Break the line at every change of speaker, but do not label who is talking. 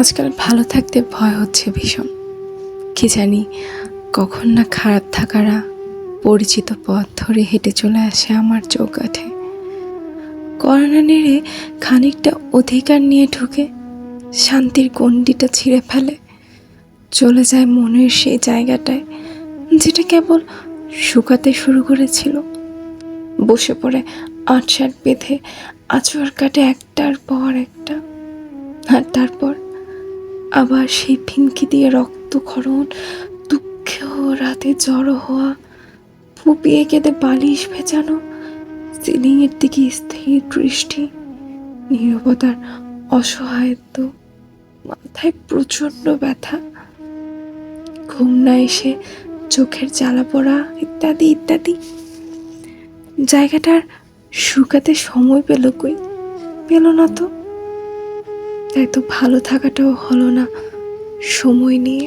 আজকাল ভালো থাকতে ভয় হচ্ছে ভীষণ। কি জানি, কখন না খারাপ থাকারা পরিচিত পথ ধরে হেঁটে চলে আসে আমার চৌকাঠে। করোনা নেড়ে খানিকটা অধিকার নিয়ে ঢুকে শান্তির গণ্ডিটা ছিঁড়ে ফেলে। চলে যায় মনের সেই জায়গাটায়, যেটা কেবল শুকাতে শুরু করেছিল। বসে পড়ে আটসাট বেঁধে আচর কাটে একটার পর একটা। আবার সেই ফিনকি দিয়ে রক্তক্ষরণ দুঃখেও রাতে জড়ো হওয়া, ফুপিয়ে কেঁদে বালিশ ভেজানো, সিলিংয়ের দিকে স্থির দৃষ্টি, নীরবতার অসহায়ত্ব, মাথায় প্রচণ্ড ব্যথা, ঘুম না এসে চোখের জ্বালা পড়া ইত্যাদি ইত্যাদি। জায়গাটার শুকাতে সময় পেল কই? পেল না তো। তাই তো ভালো থাকাটাও হলো না। সময় নিয়ে